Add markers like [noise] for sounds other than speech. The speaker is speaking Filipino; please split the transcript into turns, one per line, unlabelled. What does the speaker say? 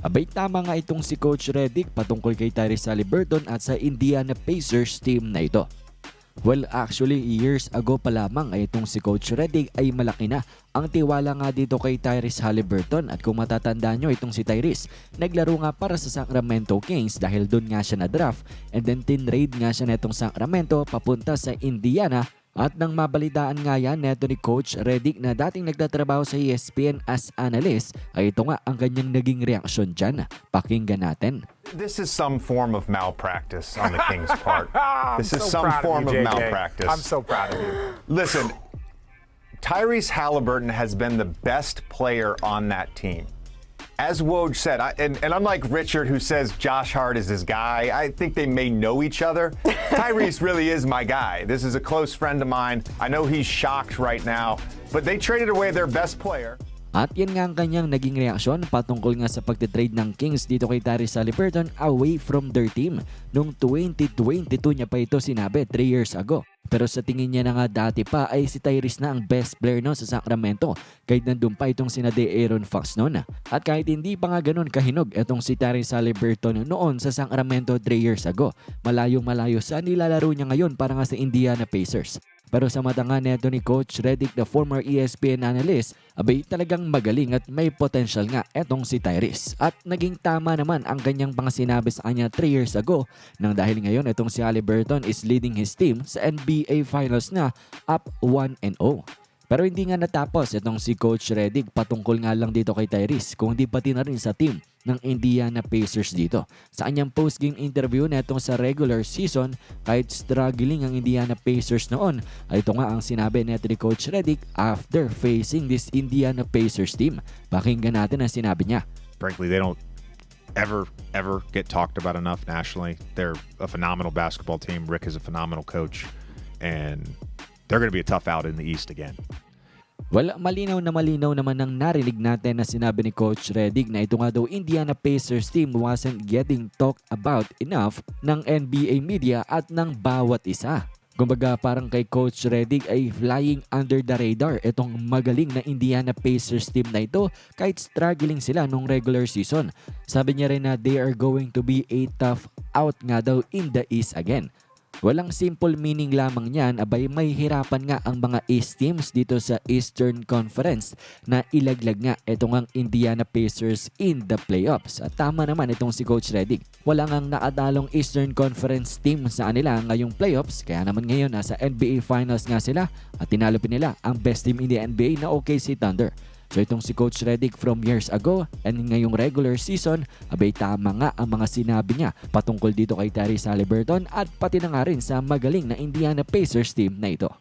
Abay tama nga itong si Coach Redick patungkol kay Tyrese Halliburton at sa Indiana Pacers team na ito. Well, actually, years ago pa lamang ay itong si Coach Redick ay malaki na ang tiwala nga dito kay Tyrese Halliburton at kung matatandaan nyo itong si Tyrese, naglaro nga para sa Sacramento Kings dahil doon nga siya na-draft and then tinrade nga siya netong Sacramento papunta sa Indiana at nang mabalitaan nga yan neto ni Coach Redick na dating nagtatrabaho sa ESPN as analyst ay ito nga ang kanyang naging reaksyon dyan. Pakinggan natin.
This is some form of malpractice on the Kings' part. [laughs] This is
so
some form
of,
of
you, JJ.
malpractice.
I'm so proud of you.
Listen, Tyrese Halliburton has been the best player on that team. As Woj said, I, and, and unlike Richard, who says Josh Hart is his guy, I think they may know each other. [laughs] Tyrese really is my guy. This is a close friend of mine. I know he's shocked right now, but they traded away their best player.
At yan nga ang kanyang naging reaksyon patungkol nga sa pagtitrade ng Kings dito kay Tyrese Halliburton away from their team. Noong 2022 niya pa ito sinabi 3 years ago. Pero sa tingin niya na nga dati pa ay si Tyrese na ang best player no sa Sacramento kahit nandun pa itong sina De Aaron Fox noon. At kahit hindi pa nga ganun kahinog itong si Tyrese Halliburton noon sa Sacramento 3 years ago. Malayong malayo sa nilalaro niya ngayon para nga sa Indiana Pacers. Pero sa mata nga neto ni Coach Redick, the former ESPN analyst, abay talagang magaling at may potential nga etong si Tyrese. At naging tama naman ang kanyang mga sinabi sa kanya 3 years ago nang dahil ngayon itong si Halliburton is leading his team sa NBA Finals na up 1-0. Pero hindi nga natapos itong si Coach Redick patungkol nga lang dito kay Tyrese kung di pati na rin sa team ng Indiana Pacers dito. Sa kanyang post-game interview netong sa regular season, kahit struggling ang Indiana Pacers noon, ay ito nga ang sinabi neto ni Coach Redick after facing this Indiana Pacers team. Pakinggan natin ang sinabi niya.
frankly, they don't ever, ever get talked about enough nationally. They're a phenomenal basketball team. Rick is a phenomenal coach, and they're going to be a tough out in the East again.
Well, malinaw na malinaw naman ang narinig natin na sinabi ni Coach Redick na ito nga daw Indiana Pacers team wasn't getting talked about enough ng NBA media at ng bawat isa. Kumbaga parang kay Coach Redick ay flying under the radar itong magaling na Indiana Pacers team na ito kahit struggling sila nung regular season. Sabi niya rin na they are going to be a tough out nga daw in the East again. Walang simple meaning lamang niyan, abay may hirapan nga ang mga East teams dito sa Eastern Conference na ilaglag nga itong ang Indiana Pacers in the playoffs. At tama naman itong si Coach Redick. Wala ngang nakadalong Eastern Conference team sa kanila ngayong playoffs, kaya naman ngayon nasa NBA Finals nga sila at tinalupin nila ang best team in the NBA na OKC Thunder. So itong si Coach Redick from years ago and ngayong regular season, abay tama nga ang mga sinabi niya patungkol dito kay Tyrese Halliburton at pati na nga rin sa magaling na Indiana Pacers team na ito.